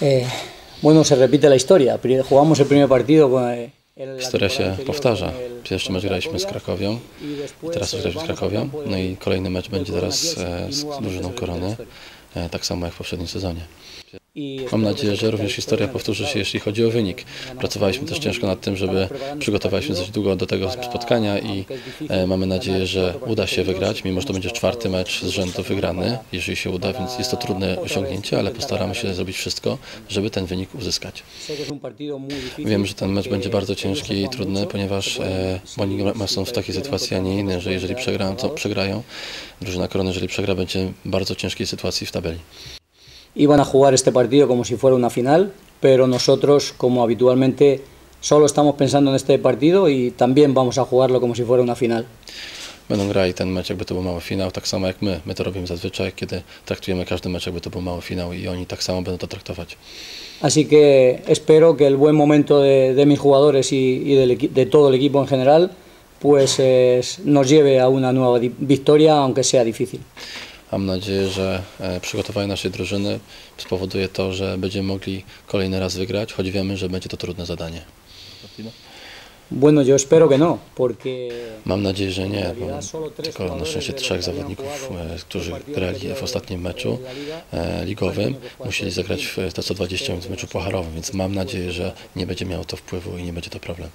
Eh, bueno, se repite la historia. Jugamos el primer partido con eh, la Historia się powtarza. con Pierwszy mecz graliśmy z Krakowią y i teraz eh, graliśmy z Krakowią. No i kolejny mecz będzie teraz e, Kielce z drużyną Korony, tak samo jak w poprzednim sezonie. Mam nadzieję, że również historia powtórzy się, jeśli chodzi o wynik. Pracowaliśmy też ciężko nad tym, żeby przygotowaliśmy dość długo do tego spotkania i e, mamy nadzieję, że uda się wygrać, mimo że to będzie czwarty mecz z rzędu wygrany, jeżeli się uda, więc jest to trudne osiągnięcie, ale postaramy się zrobić wszystko, żeby ten wynik uzyskać. Wiem, że ten mecz będzie bardzo ciężki i trudny, ponieważ e, oni są w takiej sytuacji, a nie innej, że jeżeli przegrają, to przegrają. Drużyna Korony, jeżeli przegra, będzie w bardzo ciężkiej sytuacji w tabeli. Iban a jugar este partido como si fuera una final, pero nosotros, como habitualmente, solo estamos pensando en este partido y también vamos a jugarlo como si fuera una final. Będą grali ten mecz, jakby to był mały finał, tak samo jak my. My to robimy zazwyczaj, kiedy traktujemy każdy mecz, jakby to był mały finał i oni tak samo będą to traktować. Así que espero que el buen momento de, de mis jugadores y, de todo el equipo en general pues eh, nos lleve a una nueva victoria, aunque sea difícil. Mam nadzieję, że e, przygotowanie naszej drużyny spowoduje to, że będziemy mogli kolejny raz wygrać, choć wiemy, że będzie to trudne zadanie. Bueno, yo espero que no, porque Mam nadzieję, że nie, bo tylko na szczęście trzech zawodników, e, którzy grali w ostatnim meczu e, ligowym, musieli zagrać w te 120 minut w meczu pucharowym, więc mam nadzieję, że nie będzie miało to wpływu i nie będzie to problem.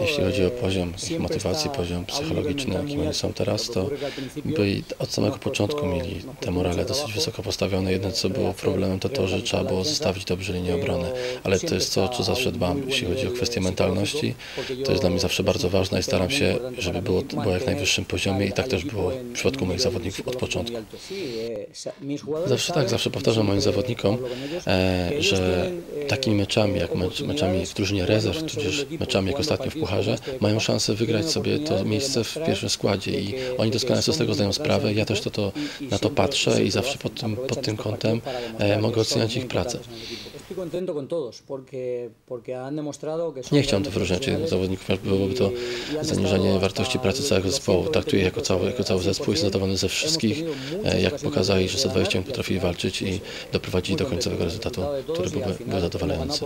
Jeśli chodzi o eh, poziom motywacji, poziom psychologiczny, nivel jaki muy oni są teraz, to byli od samego początku mieli te morale dosyć wysoko postawione. Jedyne co było rehacer, problemem to to, że trzeba było zostawić dobrze linię obrony, ale to jest to, co zawsze dbam. Jeśli chodzi o kwestię mentalności, to jest dla mnie zawsze bardzo ważne i staram się, żeby było, było jak najwyższym poziomie i tak też było w przypadku moich zawodników od początku. Zawsze tak, zawsze powtarzam moim zawodnikom, że takimi meczami, jak mecz, meczami w drużynie rezerw, tudzież meczami jak ostatnio w Pucharze, mają szansę wygrać sobie to miejsce w pierwszym składzie i oni doskonale sobie z tego zdają sprawę. Ja też to, to na to patrzę i zawsze pod tym, pod tym kątem e, mogę oceniać ich pracę. Nie chciałem tu wyróżniać zawodników, byłoby to zaniżenie wartości pracy całego zespołu. Traktuję jako cały, jako cały zespół, jestem zadowolony ze wszystkich, e, jak pokazali, że 120 minut potrafili walczyć i doprowadzili do końcowego rezultatu, który byłby, był zadowalający.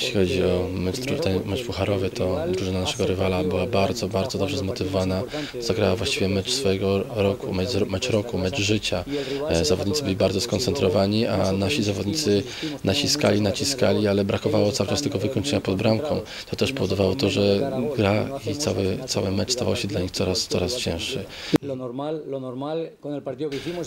Jeśli chodzi o mecz, ten mecz pucharowy, to drużyna naszego rywala była bardzo, bardzo dobrze zmotywowana. Zagrała właściwie mecz swojego roku, mecz, mecz roku, mecz życia. E, Zawodnicy byli bardzo skoncentrowani, a nasi zawodnicy naciskali, naciskali, ale brakowało cały czas tego wykończenia pod bramką. To też powodowało to, że gra i cały, cały mecz stawał się dla nich coraz, coraz cięższy.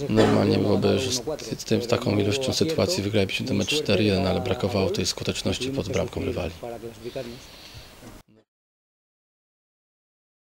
Normalnie byłoby, że z, z, tym, z taką ilością sytuacji wygralibyśmy ten mecz 4-1, ale brakowało tej skuteczności pod bramką programa, como levali.